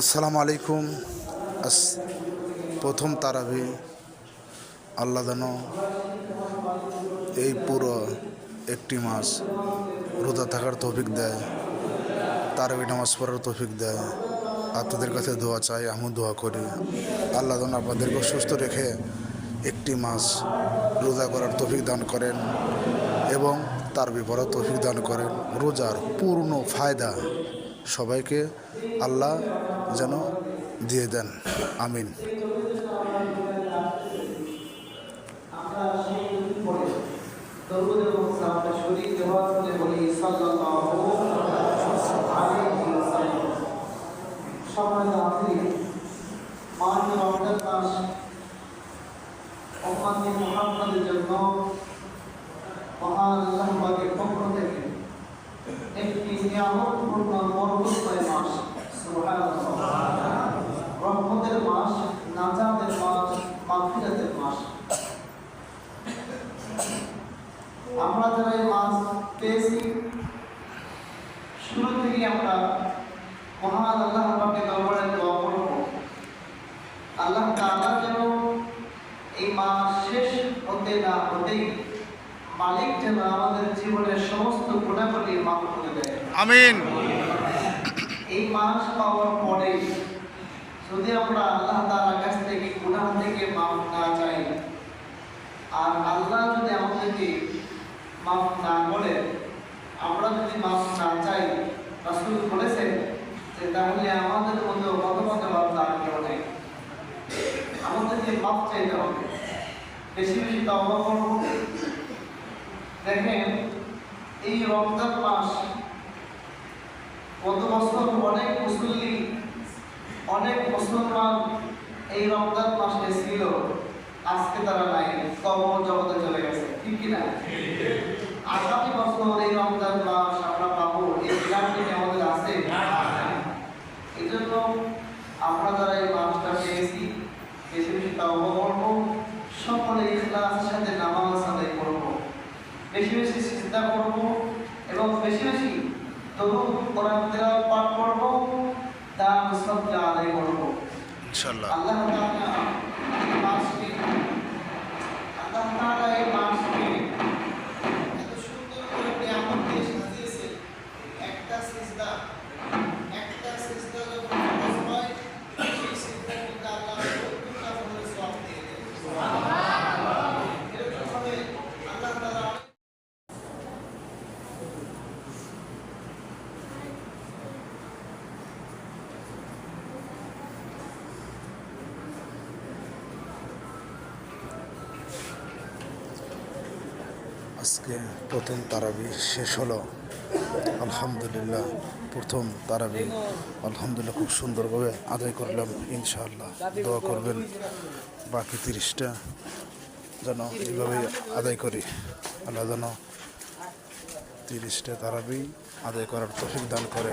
আসসালামু আলাইকুম। প্রথম তারাবি, আল্লাহ যেন এই পুরো একটি মাস রোজা থাকার তৌফিক দেয়, তারাবি নামাজ পড়ার তৌফিক দেয়। আপনাদের কাছে দোয়া চাই, আমিও দোয়া করি। আল্লাহ যেন আপনাদেরকে সুস্থ রেখে একটি মাস রোজা করার তৌফিক দান করেন এবং তার বিপরীত তৌফিক দান করেন। রোজার পূর্ণ ফায়দা সবাইকে আল্লাহ যেন দিয়ে দেন। আমিন। জন্য মহান আল্লাহ পক্ষ একটি বরকতময় মাস। রহমতের আমরা যারা এই পেয়েছি, শুরু থেকে আমরা মহান আল্লাহ পাকে দরবারে দোয়া আল্লাহ তাআলা যেন এই মাস শেষ হতে না হতেই মালিক যেন আমাদের জীবনের সমস্ত গুণাবলী মাফ করে দেয়। আমিন। এই মাস পাওয়ার পরে যদি আমরা আল্লাহ তাআলার কাছ থেকে গুনাহ থেকে মাফ না চাই, আর আল্লাহ যদি আমাদেরকে মাফ না করে, আমরা যদি মাফ না চাই, রাসূল বলেছেন যে তাহলে আমাদের মধ্যে মতমত বার্তা আর কেউ নেই। আমাদেরকে মাফ চাইতে হবে। বেশি বেশি তওবা করব। দেখেন, এই রমজান মাস গত বছর অনেক মুসল্লি, অনেক মুসলমান এই রমজান মাসে ছিল, আজকে তারা নাই কবর জগতে চলে গেছে, ঠিক কি না আগামী বছর এই রমজান মাস আমরা পাবো, এই গ্যারান্টি আমাদের আছে? এই জন্য আমরা যারা এই মাসটা পেয়েছি, বেশি বেশি তাওবা করব সকলে ইখলাসের সাথে নামাজ আদায় করব বেশি বেশি চিন্তা করব এবং বেশি বেশি দরুদ কোরআন তেলাওয়াত পাঠ করব তা সদকা আদায় করব। আল্লাহ তাআলা এই মাসকে আল্লাহ তাআলা এই মাসকে এত সুন্দর করে নিয়ামত দিয়ে সাজিয়েছে একটা সিজদা একটা সিজদা যখন ফরজ হয় সেই সিজদা কিন্তু আল্লাহ সত্তর টা ফরজ সওয়াব দিয়ে দেন সুবহানাল্লাহ এরকম ভাবে আল্লাহ তাআলা আজকে প্রথম তারাবি শেষ হলো। আলহামদুলিল্লাহ, প্রথম তারাবি আলহামদুলিল্লাহ খুব সুন্দরভাবে আদায় করলাম, ইনশাআল্লাহ। দোয়া করবেন বাকি তিরিশটা যেন এইভাবেই আদায় করি। আল্লাহ যেন তিরিশটা তারাবি আদায় করার তফিক দান করে।